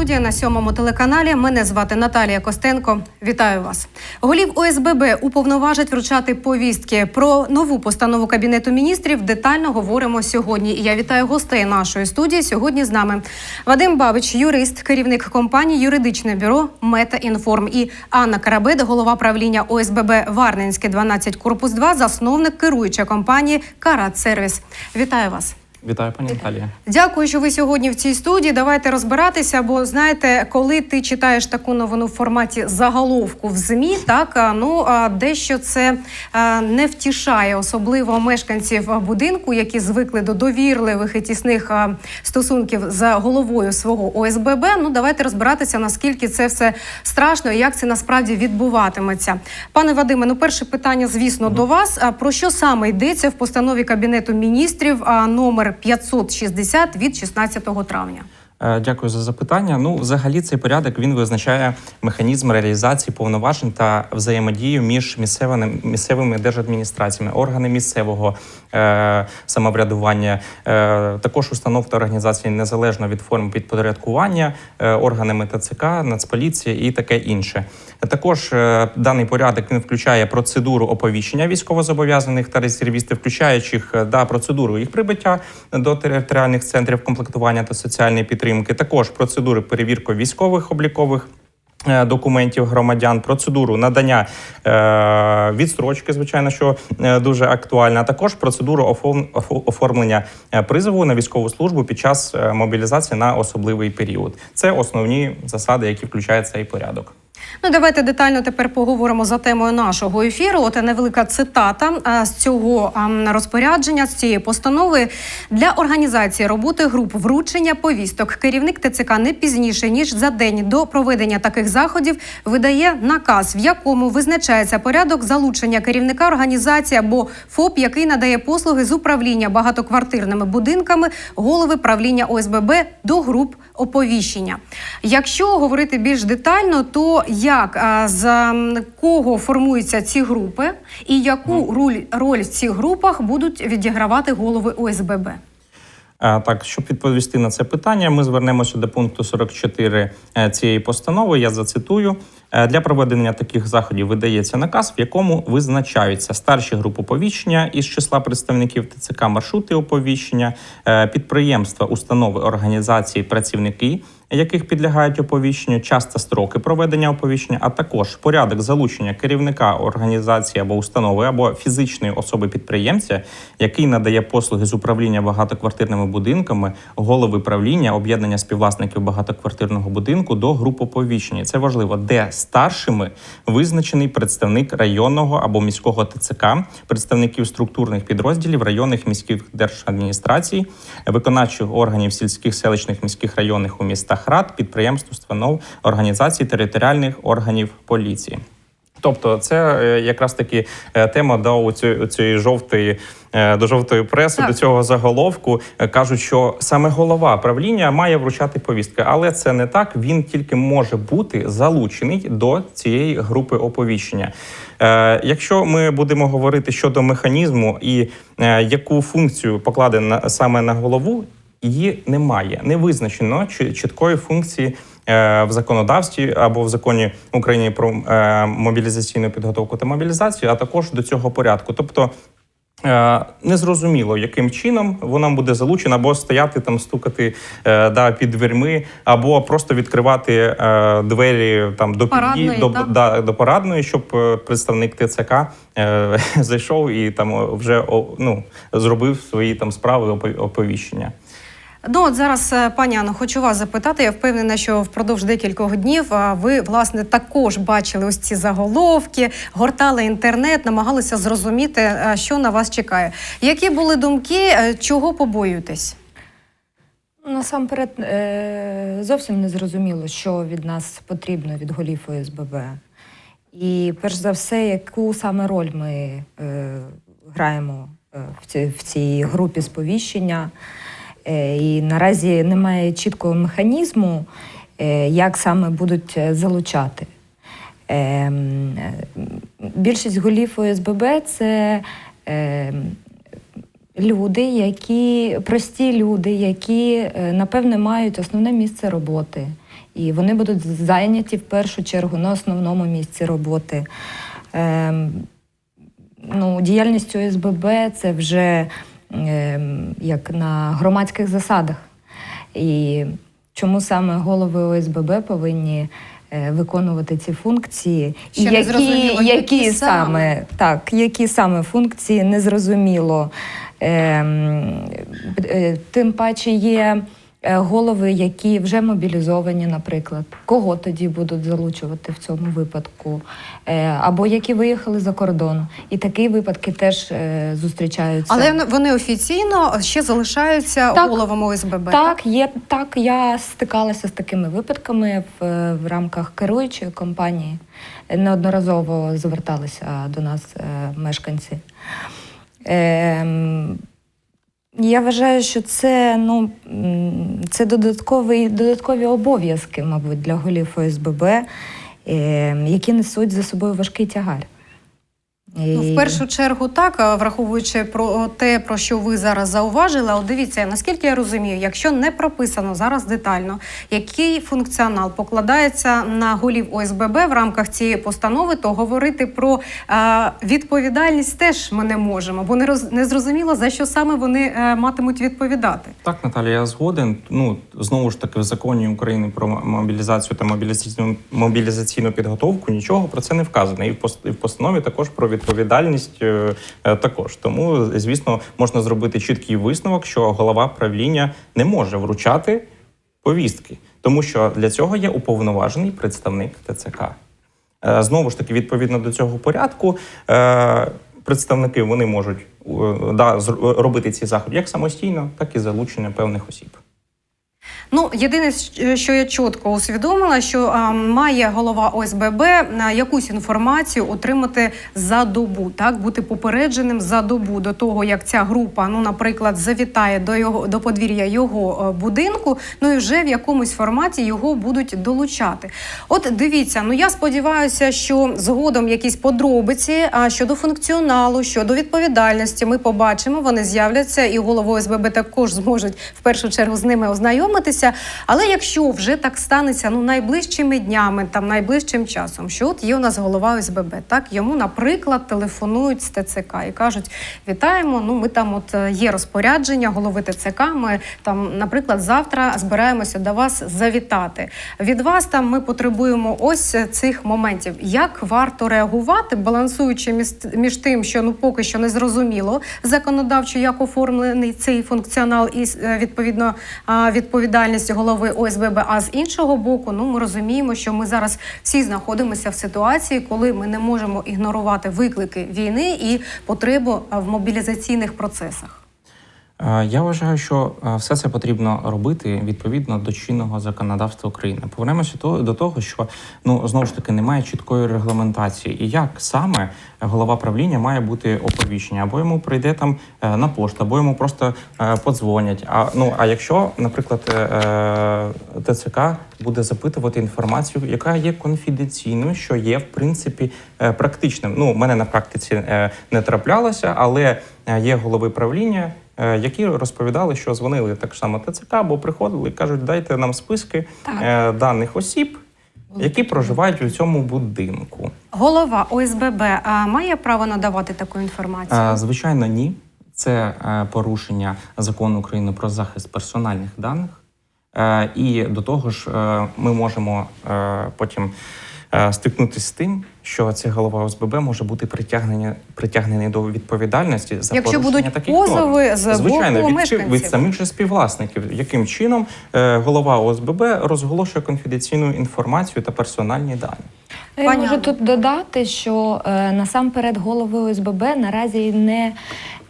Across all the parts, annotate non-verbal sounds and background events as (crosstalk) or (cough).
студія на сьомому телеканалі. Мене звати Наталія Костенко. Вітаю вас. Голів ОСББ уповноважать вручати повістки про нову постанову кабінету міністрів. Детально говоримо сьогодні. І я вітаю гостей нашої студії. Сьогодні з нами Вадим Бабич, юрист, керівник компанії юридичне бюро Метаінформ і Анна Карабеда, голова правління ОСББ Варненське 12 корпус 2, засновник керуюча компанії Карат Сервіс. Вітаю вас. Вітаю, пані Наталія. Дякую, що ви сьогодні в цій студії. Давайте розбиратися. Бо знаєте, коли ти читаєш таку новину в форматі заголовку в змі, так ну дещо це не втішає, особливо мешканців будинку, які звикли до довірливих і тісних стосунків з головою свого ОСББ. Ну давайте розбиратися, наскільки це все страшно і як це насправді відбуватиметься. Пане Вадиме, ну перше питання, звісно, до вас. Про що саме йдеться в постанові кабінету міністрів а, номер 560 від 16 травня? Е, Дякую за запитання. Ну, взагалі, цей порядок він визначає механізм реалізації повноважень та взаємодію між місцевими місцевими держадміністраціями, органи місцевого самоврядування, е, також установ та організацій незалежно від форм підпорядкування, е, органами ТЦК, Нацполіції і таке інше. Також е, даний порядок він включає процедуру оповіщення військовозобов'язаних та резервістів, включаючих е, да, процедуру їх прибуття до територіальних центрів комплектування та соціальної підтримки, також процедури перевірки військових облікових. Е, Документів громадян, процедуру надання е, відстрочки, звичайно, що е, дуже актуальна. Також процедуру оформ- оформлення призову на військову службу під час мобілізації на особливий період. Це основні засади, які включає цей порядок. Ну, давайте детально тепер поговоримо за темою нашого ефіру. От невелика цитата з цього розпорядження, з цієї постанови для організації роботи груп вручення повісток. Керівник ТЦК не пізніше ніж за день до проведення таких заходів видає наказ, в якому визначається порядок залучення керівника організації або ФОП, який надає послуги з управління багатоквартирними будинками, голови правління ОСББ до груп оповіщення. Якщо говорити більш детально, то як з кого формуються ці групи, і яку роль, роль в цих групах будуть відігравати голови ОСББ? Так, щоб відповісти на це питання, ми звернемося до пункту 44 е, цієї постанови. Я зацитую. Е, Для проведення таких заходів видається наказ, в якому визначаються старші групи оповіщення із числа представників ТЦК, маршрути оповіщення, е, підприємства, установи, організації, працівники, яких підлягають оповіщенню, час та строки проведення оповіщення, а також порядок залучення керівника організації або установи або фізичної особи підприємця, який надає послуги з управління багатоквартирними будинками, голови правління, об'єднання співвласників багатоквартирного будинку до груп оповіщення. Це важливо, де старшими визначений представник районного або міського ТЦК, представників структурних підрозділів районних міських держадміністрацій, виконавчих органів сільських селищних міських районних у містах рад, підприємств, установ, організацій територіальних органів поліції. Тобто, це е, якраз таки е, тема до цієї, жовтої е, до жовтої преси, Так. до цього заголовку кажуть, що саме голова правління має вручати повістки, але це не так. Він тільки може бути залучений до цієї групи оповіщення. Якщо ми будемо говорити щодо механізму і яку функцію покладено саме на голову, її немає, не визначено чіткої функції е, в законодавстві або в законі України про е, мобілізаційну підготовку та мобілізацію, а також до цього порядку. Тобто е, незрозуміло, яким чином вона буде залучена, або стояти там, стукати да, під дверми, або просто відкривати двері там до Парадної, під'ї- до, да, до парадної, щоб представник ТЦК (laughs) зайшов і там вже ну, зробив свої там справи оповіщення. Ну от зараз, е, пані Анно, хочу вас запитати. Я впевнена, що впродовж декількох днів ви власне також бачили ось ці заголовки, гортали інтернет, намагалися зрозуміти, е, що на вас чекає. Які були думки, е, чого побоюєтесь? Насамперед зовсім не зрозуміло, що від нас потрібно від голів ОСББ. І перш за все, яку саме роль ми граємо в цій групі сповіщення. Е, і наразі немає чіткого механізму, е, як саме будуть е, залучати. Більшість голів ОСББ це люди, які прості люди, які напевне мають основне місце роботи. І вони будуть зайняті в першу чергу на основному місці роботи. Ем, ну, діяльність ОСББ це вже як на громадських засадах. І чому саме голови ОСББ повинні е, виконувати ці функції, Ще зрозуміло, які, які саме. так, які саме функції незрозуміло. Ем, е, тим паче є голови, які вже мобілізовані, наприклад. Кого тоді будуть залучувати в цьому випадку? Е, або які виїхали за кордон. І такі випадки теж е, зустрічаються. Але вони офіційно ще залишаються Так. головами ОСББ. Так, є так. Я стикалася з такими випадками в, в рамках керуючої компанії. Неодноразово зверталися до нас е, мешканці. Ем, я вважаю, що це, ну, це додаткові, додаткові обов'язки, мабуть, для голів ОСББ, ем, які несуть за собою важкий тягар. Ну, в першу чергу, так, враховуючи про те, про що ви зараз зауважили, от дивіться, наскільки я розумію, якщо не прописано зараз детально, який функціонал покладається на голів ОСББ в рамках цієї постанови, то говорити про е, відповідальність теж ми не можемо, бо не роз не зрозуміло за що саме вони е, матимуть відповідати. Так, Наталія, я згоден. Ну знову ж таки, в законі України про мобілізацію та мобілізаційну мобілізаційну підготовку нічого про це не вказано. І в пост- і в постанові також про відповідальність е, також. Тому, звісно, можна зробити чіткий висновок, що голова правління не може вручати повістки, тому що для цього є уповноважений представник ТЦК. Е, Знову ж таки, відповідно до цього порядку, е, представники вони можуть да, робити ці заходи як самостійно, так і з залученням певних осіб. Ну, єдине, що я чітко усвідомила, що а, має голова ОСББ а, якусь інформацію отримати за добу, так бути попередженим за добу до того, як ця група, ну, наприклад, завітає до його до подвір'я його е, будинку. Ну і вже в якомусь форматі його будуть долучати. От дивіться, ну я сподіваюся, що згодом якісь подробиці а, щодо функціоналу, щодо відповідальності, ми побачимо. Вони з'являться, і голови ОСББ також зможуть в першу чергу з ними ознайомитися. Але якщо вже так станеться ну найближчими днями, там найближчим часом, що от є у нас голова ОСББ, так йому, наприклад, телефонують з ТЦК і кажуть: вітаємо. Ну ми там, от е, є розпорядження голови ТЦК. Ми там, наприклад, завтра збираємося до вас завітати. Від вас там ми потребуємо ось цих моментів. Як варто реагувати, балансуючи між, між тим, що ну поки що не зрозуміло законодавчо, як оформлений цей функціонал і е, відповідно а, відповідальність голови ОСББ. А з іншого боку, ну ми розуміємо, що ми зараз всі знаходимося в ситуації, коли ми не можемо ігнорувати виклики війни і потребу в мобілізаційних процесах. Е, Я вважаю, що е, все це потрібно робити відповідно до чинного законодавства України. Повернемося до того, що ну знову ж таки немає чіткої регламентації, і як саме голова правління має бути оповіщення, або йому прийде там е, на пошту, або йому просто подзвонять. А ну а якщо, наприклад, ТЦК буде запитувати інформацію, яка є конфіденційною, що є в принципі практичним. Ну, мене на практиці не траплялося, але є голови правління. Е, Які розповідали, що дзвонили так само ТЦК, або приходили і кажуть, дайте нам списки Так. е, даних осіб, які проживають у цьому будинку. Голова ОСББ а, має право надавати таку інформацію. Е, Звичайно, ні. Це е, порушення закону України про захист персональних даних. Е, І до того ж, е, ми можемо е, потім стикнутися з тим, що цей голова ОСББ може бути притягнений, притягнений до відповідальності за Якщо порушення будуть таких позови норм. з Звичайно, боку від, від самих же співвласників, яким чином е, голова ОСББ розголошує конфіденційну інформацію та персональні дані. Я Пані можу тут додати, що е, насамперед голови ОСББ наразі не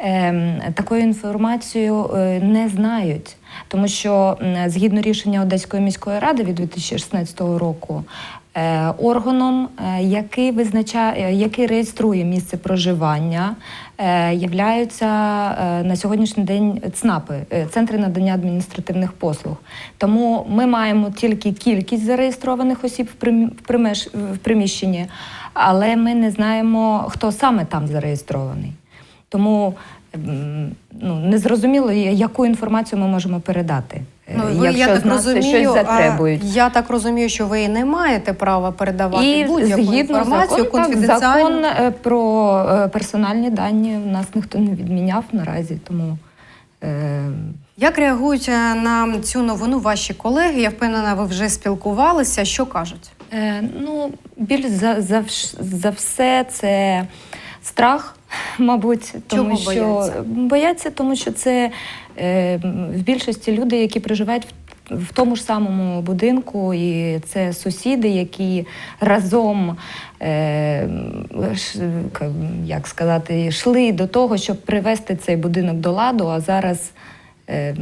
е, такою інформацією е, не знають, тому що м, згідно рішення Одеської міської ради від 2016 року. Е, Органом, е, який визначає, який реєструє місце проживання, е, являються е, на сьогоднішній день ЦНАПи, е, центри надання адміністративних послуг. Тому ми маємо тільки кількість зареєстрованих осіб в прим- в приміщенні, але ми не знаємо, хто саме там зареєстрований. Тому ну, не зрозуміло, яку інформацію ми можемо передати. Е, Ну, ви, якщо я з так нас розумію, щось затребують. а, я так розумію, що ви не маєте права передавати І будь-яку інформацію закону, так, закон е, про е, персональні дані в нас ніхто не відміняв наразі, тому е, Як реагують е, на цю новину ваші колеги? Я впевнена, ви вже спілкувалися. Що кажуть? Е, ну, більш за, за, за все це страх, мабуть, тому Чого що бояться? бояться, тому що це е, в більшості люди, які проживають в, в тому ж самому будинку, і це сусіди, які разом. Е, ш- як сказати, йшли до того, щоб привести цей будинок до ладу, а зараз е,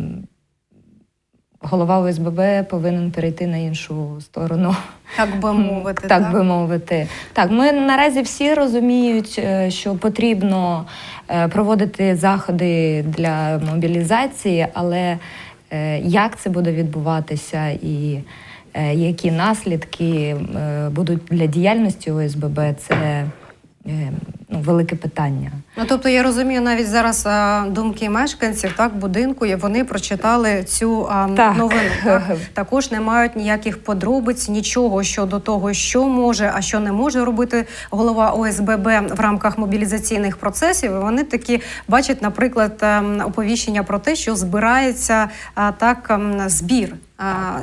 голова ОСББ повинен перейти на іншу сторону. Так би мовити, так, би мовити. Так, ми наразі всі розуміють, е, що потрібно е, проводити заходи для мобілізації, але е, як це буде відбуватися і які наслідки будуть для діяльності ОСББ, це ну, велике питання. Ну тобто я розумію, навіть зараз а, думки мешканців так будинку, і вони прочитали цю а, Так. новину. Так? (laughs) Також не мають ніяких подробиць, нічого щодо того, що може, а що не може робити голова ОСББ в рамках мобілізаційних процесів. І Вони такі бачать, наприклад, ем, оповіщення про те, що збирається а, так ем, збір.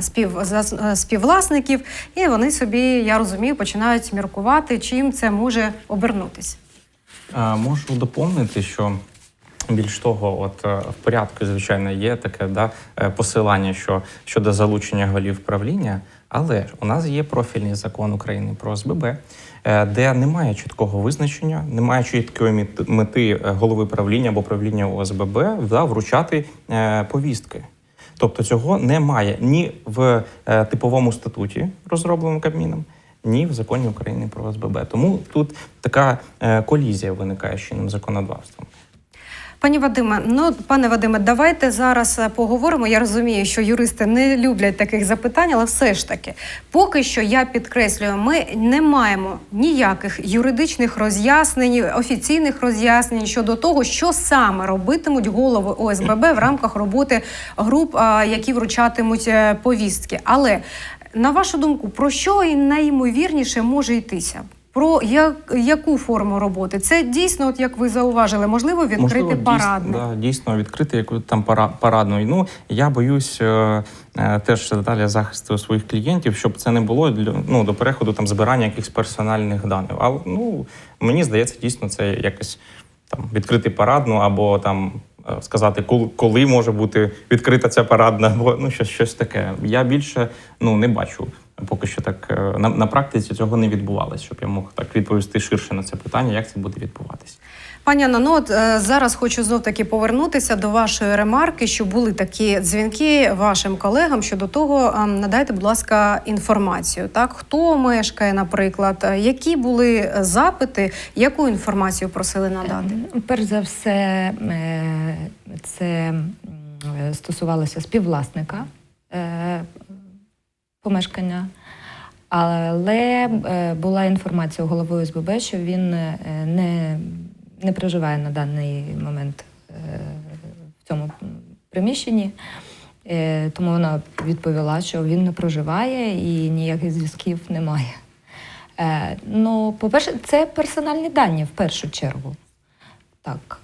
Спів е, співвласників, і вони собі, я розумію, починають міркувати, чим це може обернутися. Можу доповнити, що більш того, от е, в порядку, звичайно, є таке да, е, посилання що, щодо залучення голів правління, але у нас є профільний закон України про ОСББ, е, де немає чіткого визначення, немає чіткої мет- мети голови правління або правління ОСББ да, вручати повістки. Тобто цього немає ні в е, типовому статуті, розробленому Кабміном, ні в законі України про СББ. Тому тут така е, колізія виникає з чинним законодавством. Пані Вадиме, ну пане Вадиме, давайте зараз е, поговоримо. Я розумію, що юристи не люблять таких запитань, але все ж таки, поки що я підкреслюю, ми не маємо ніяких юридичних роз'яснень, офіційних роз'яснень щодо того, що саме робитимуть голови ОСББ в рамках роботи груп, які вручатимуть е, повістки. Але на вашу думку, про що і найімовірніше може йтися? Про як, яку форму роботи? Це дійсно, от як ви зауважили, можливо, відкрити парадне. Дійсно, да, дійсно відкрити яку там пара, парадну. Ну я боюсь е, е, теж далі захисту своїх клієнтів, щоб це не було для ну до переходу там збирання якихось персональних даних. Але ну мені здається, дійсно це якось там відкрити парадну або там. е, Сказати, коли, коли може бути відкрита ця парадна, або ну щось, щось таке. Я більше ну не бачу поки що так е, на, на практиці цього не відбувалося, щоб я мог так відповісти ширше на це питання, як це буде відбуватися. Пані Анна, ну от е, зараз хочу знов таки повернутися до вашої ремарки, що були такі дзвінки вашим колегам щодо того, надайте, будь ласка, інформацію. Так, хто мешкає, наприклад, які були запити, яку інформацію просили надати? Ем, Перш за все, е, це стосувалося співвласника е, помешкання. Але е, була інформація у голови ОСББ, що він е, не, не проживає на даний момент е, в цьому приміщенні. Тому вона відповіла, що він не проживає і ніяких зв'язків немає. Ну, по-перше, це персональні дані в першу чергу. Так.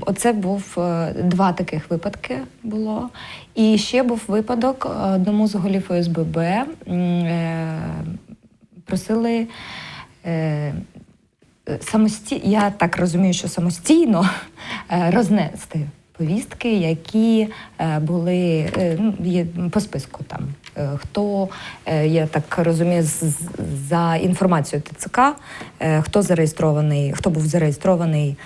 Оце був е, два таких випадки було. І ще був випадок е, одному з голів ОСББ е, просили е, самості... я так розумію, що самостійно рознести повістки, які були ну, по списку там. Е, Хто, е, я так розумію, за інформацією ТЦК, е, хто зареєстрований, хто був зареєстрований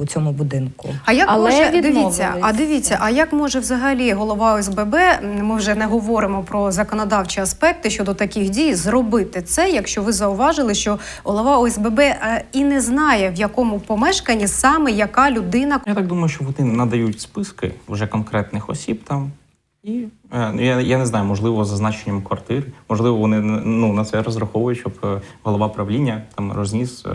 у цьому будинку. А як Але може дивіться, а дивіться, а як може взагалі голова ОСББ, ми вже не говоримо про законодавчі аспекти щодо таких дій, зробити це, якщо ви зауважили, що голова ОСББ і не знає, в якому помешканні саме яка людина Я так думаю, що вони надають списки вже конкретних осіб там. І е, ну, я, я не знаю, можливо, зазначенням квартир, можливо, вони ну, на це розраховують, щоб е, голова правління там розніс е,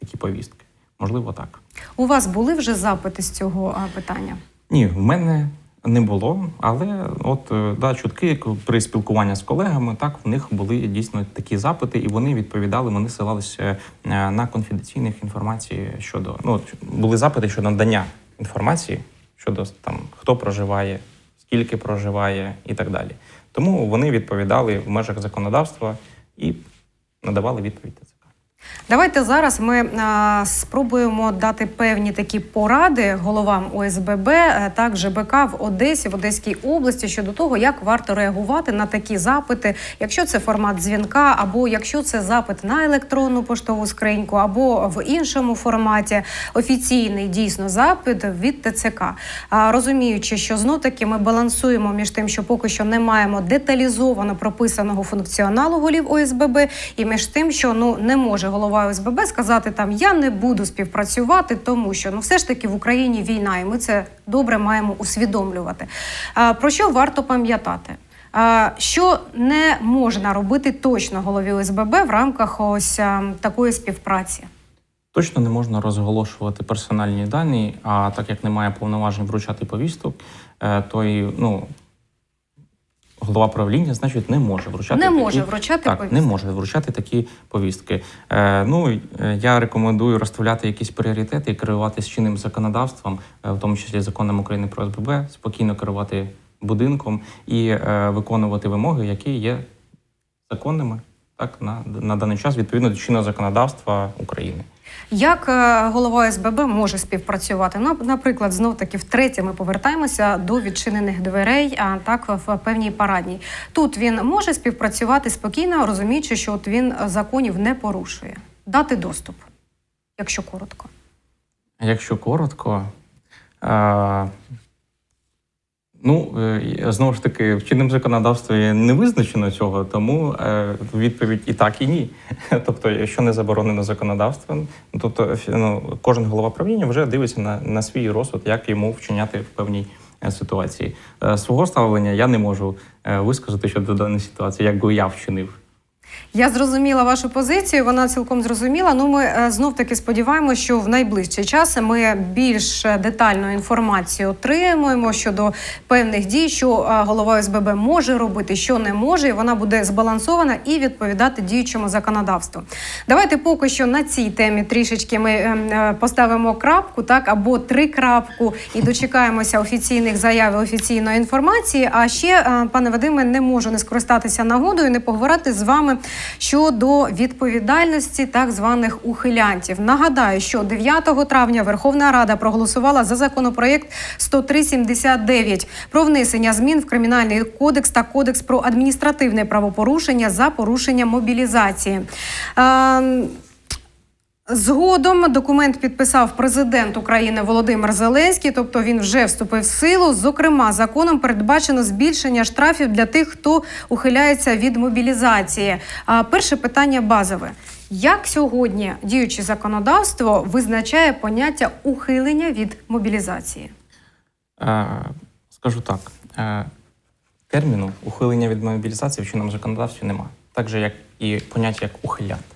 такі повістки. Можливо, так. У вас були вже запити з цього питання? Ні, в мене не було, але от е, да, чутки при спілкуванні з колегами, так в них були дійсно такі запити, і вони відповідали, вони ссилалися е, на конфіденційних інформації щодо ну були запити щодо надання інформації щодо там хто проживає, скільки проживає і так далі. Тому вони відповідали в межах законодавства і надавали відповідь ТЦК. Давайте зараз ми а, спробуємо дати певні такі поради головам ОСББ, е, так ЖБК в Одесі, в Одеській області щодо того, як варто реагувати на такі запити, якщо це формат дзвінка, або якщо це запит на електронну поштову скриньку, або в іншому форматі офіційний дійсно запит від ТЦК. А, розуміючи, що знов таки ми балансуємо між тим, що поки що не маємо деталізовано прописаного функціоналу голів ОСББ, і між тим, що ну не може голова ОСББ сказати там я не буду співпрацювати, тому що ну все ж таки в Україні війна, і ми це добре маємо усвідомлювати. Про що варто пам'ятати? Що не можна робити точно голові ОСББ в рамках ось такої співпраці? Точно не можна розголошувати персональні дані, а так як немає повноважень вручати повісток, е, то і ну, голова правління, значить, не може вручати Не такі, може вручати так, повістки. не може вручати такі повістки. Е, ну е, я рекомендую розставляти якісь пріоритети і керуватися чинним законодавством, е, в тому числі законом України про СББ, спокійно керувати будинком і е, виконувати вимоги, які є законними так на, на даний час відповідно до чинного законодавства України. Як е, голова СББ може співпрацювати? Наприклад, знов таки втретє ми повертаємося до відчинених дверей, а так в певній парадній. Тут він може співпрацювати спокійно, розуміючи, що от він законів не порушує. Дати доступ, якщо коротко. Якщо коротко, е, ну е, знову ж таки, в чинному законодавстві не визначено цього, тому е, відповідь і так, і ні. (laughs) Тобто, якщо не заборонено законодавством, ну, тобто ну, кожен голова правління вже дивиться на, на свій розсуд, як йому вчиняти в певній е, ситуації. Е, Свого ставлення я не можу е, висказати щодо даної ситуації, як би я вчинив. Я зрозуміла вашу позицію, вона цілком зрозуміла. Ну, ми е, знов таки сподіваємося, що в найближчий час ми більш детальну інформацію отримуємо щодо певних дій, що е, голова СББ може робити, що не може, і вона буде збалансована і відповідати діючому законодавству. Давайте поки що на цій темі трішечки ми е, е, поставимо крапку, так або три крапку, і дочекаємося офіційних заяв, і офіційної інформації. А ще, пане Вадиме, не можу не скористатися нагодою, не поговорити з вами щодо відповідальності так званих ухилянтів. Нагадаю, що 9 травня Верховна Рада проголосувала за законопроєкт 10379 про внесення змін в кримінальний кодекс та кодекс про адміністративне правопорушення за порушення мобілізації. Е, Згодом документ підписав президент України Володимир Зеленський, тобто він вже вступив в силу. Зокрема, законом передбачено збільшення штрафів для тих, хто ухиляється від мобілізації. А перше питання базове: як сьогодні діюче законодавство визначає поняття ухилення від мобілізації? Е, Скажу так: е, терміну ухилення від мобілізації в чинному законодавстві немає, так же як і поняття як ухиляти.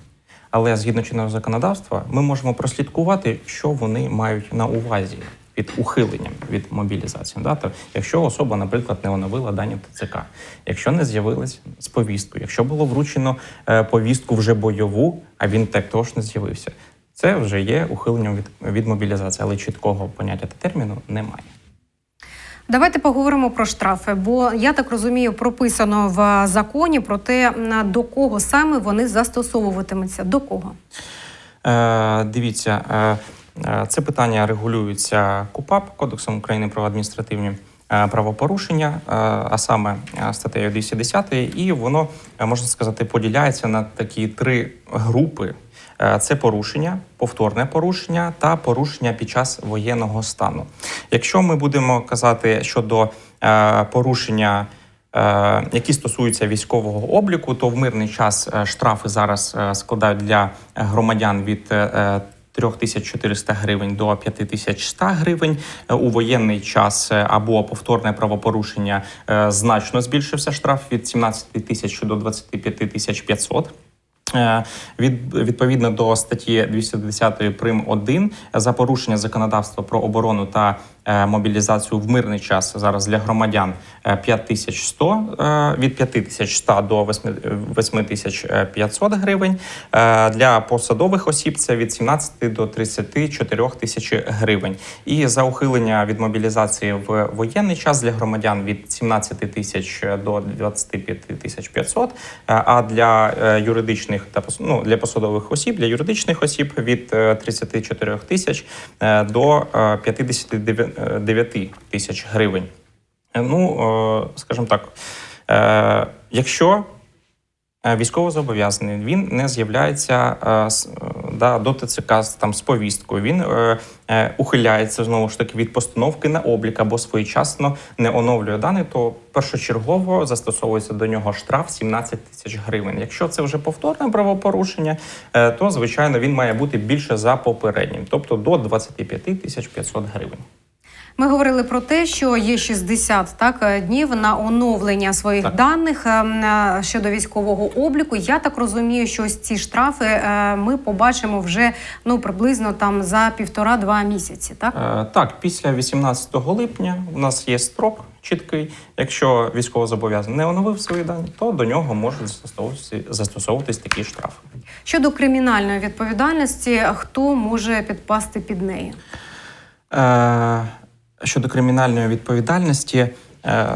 Але згідно чинного законодавства, ми можемо прослідкувати, що вони мають на увазі під ухиленням від мобілізації. Да? То, якщо особа, наприклад, не оновила дані ТЦК, якщо не з'явилась з повісткою, якщо було вручено е, повістку вже бойову, а він також не з'явився, це вже є ухиленням від, від мобілізації, але чіткого поняття та терміну немає. Давайте поговоримо про штрафи, бо я так розумію, прописано в законі про те, до кого саме вони застосовуватимуться. До кого? Е, дивіться, е, е, це питання регулюється КУПАП Кодексом України про адміністративні е, правопорушення, е, а саме е, статтею 210, і воно е, можна сказати поділяється на такі три групи. Е, Це порушення, повторне порушення та порушення під час воєнного стану. Якщо ми будемо казати щодо е, порушення е, які стосуються військового обліку, то в мирний час штрафи зараз складають для громадян від е, 3400 гривень до 5100 гривень. У воєнний час або повторне правопорушення значно збільшився штраф від 17 тисяч до 25 тисяч 500. Від відповідно до статті 210 прим 1 за порушення законодавства про оборону та е, Е, мобілізацію в мирний час зараз для громадян е, 5100, е, від 5100 до 8500 гривень. Для посадових осіб це від 17 до 34 тисяч гривень. І за ухилення від мобілізації в воєнний час для громадян від 17 тисяч до 25 тисяч 500, а для юридичних та ну, для посадових осіб, для юридичних осіб від 34 тисяч до 59 9 тисяч гривень. Е, ну, е, скажімо так, е, якщо військовозобов'язаний, він не з'являється да, до ТЦК там з повісткою. Він ухиляється знову ж таки від постановки на облік або своєчасно не оновлює дані, то першочергово застосовується до нього штраф 17 тисяч гривень. Якщо це вже повторне правопорушення, то звичайно він має бути більше за попереднім, тобто до 25 тисяч 500 гривень. Ми говорили про те, що є 60 так е, днів на оновлення своїх Так. даних е, м, е, щодо військового обліку. Я так розумію, що ось ці штрафи е, ми побачимо вже ну приблизно там за півтора-два місяці. Так Так, після 18 липня у нас є строк чіткий. Якщо військовозобов'язаний не оновив свої дані, то до нього можуть застосовуватись, застосовуватись такі штрафи. щодо кримінальної відповідальності, хто може підпасти під неї? Е, Щодо кримінальної відповідальності, е,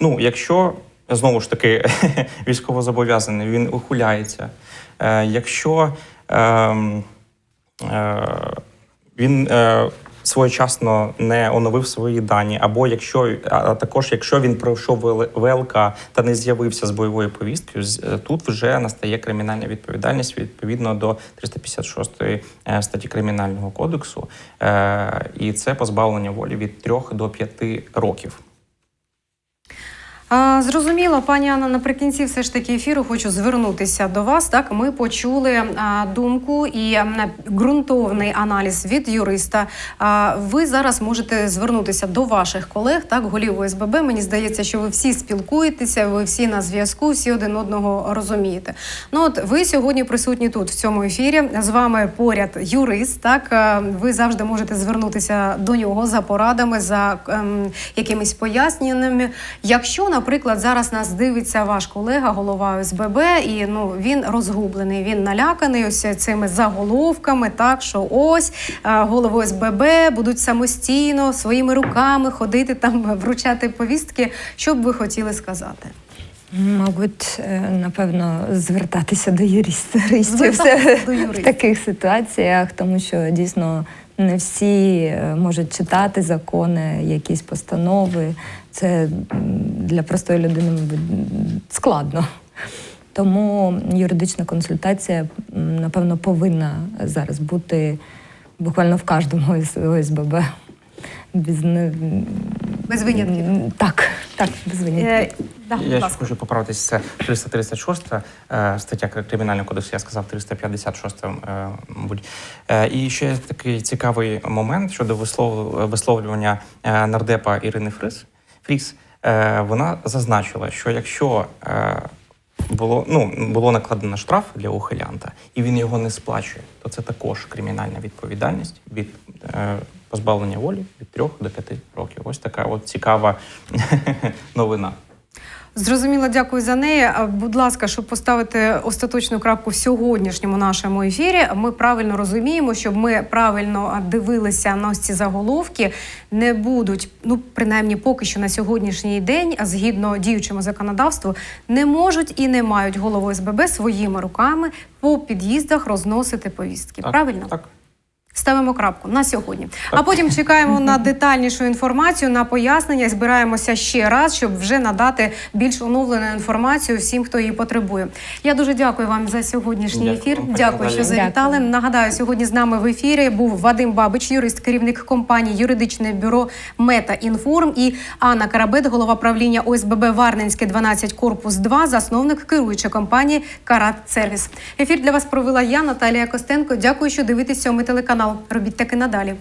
ну, якщо знову ж таки (laughs) військовозобов'язаний, він ухиляється. Е, Якщо ем, е, він своєчасно не оновив свої дані, або якщо а також якщо він пройшов ВЛ- ВЛК та не з'явився з бойовою повісткою, е, тут вже настає кримінальна відповідальність відповідно до 356 е, статті кримінального кодексу, Е, і це позбавлення волі від 3 до 5 років. Зрозуміло, пані Анна, наприкінці все ж таки ефіру хочу звернутися до вас. Так, ми почули думку і ґрунтовний аналіз від юриста. Ви зараз можете звернутися до ваших колег, так, голів ОСББ. Мені здається, що ви всі спілкуєтеся, ви всі на зв'язку, всі один одного розумієте. Ну от ви сьогодні присутні тут в цьому ефірі. З вами поряд юрист. Так, ви завжди можете звернутися до нього за порадами, за ем, якимись поясненнями. Якщо, наприклад, зараз нас дивиться ваш колега, голова ОСББ, і ну він розгублений, він наляканий ось цими заголовками, так що ось е, голови ОСББ будуть самостійно своїми руками ходити там, вручати повістки. Що б ви хотіли сказати? Мабуть, е, напевно, звертатися до юристів (laughs) в таких ситуаціях, тому що дійсно не всі е, можуть читати закони, якісь постанови. Це для простої людини, мабуть, складно. Тому юридична консультація, напевно, повинна зараз бути буквально в кожному із ОСББ. Без, не- Без винятків. Так, так, без винятків. Е, да, Я ще хочу поправитися. Це 336 е, стаття Кримінального кодексу, я сказав 356, е, мабуть. І ще такий цікавий момент щодо вислов- висловлювання нардепа Ірини Фрис. Фріс. Е, Вона зазначила, що якщо е, було, ну, було накладено штраф для ухилянта, і він його не сплачує, то це також кримінальна відповідальність від е, позбавлення волі від 3 до 5 років. Ось така от цікава (laughs) новина. Зрозуміло, дякую за неї. Будь ласка, щоб поставити остаточну крапку в сьогоднішньому нашому ефірі, ми правильно розуміємо, щоб ми правильно дивилися на ось ці заголовки, не будуть, ну принаймні поки що на сьогоднішній день, згідно діючому законодавству, не можуть і не мають голови СББ своїми руками по під'їздах розносити повістки. Так, Правильно? Так. Ставимо крапку на сьогодні. А потім чекаємо на детальнішу інформацію, на пояснення. Збираємося ще раз, щоб вже надати більш оновлену інформацію всім, хто її потребує. Я дуже дякую вам за сьогоднішній Дякую ефір. Дякую, що завітали. Дякую. Нагадаю, сьогодні з нами в ефірі був Вадим Бабич, юрист, керівник компанії юридичне бюро Мета Інформ і Анна Карабет, голова правління ОСББ Варненське 12 корпус 2, засновник керуючої компанії Карат Сервіс. Ефір для вас провела я, Наталія Костенко. Дякую, що дивитесь сьомий телеканал. Робіть таки надалі.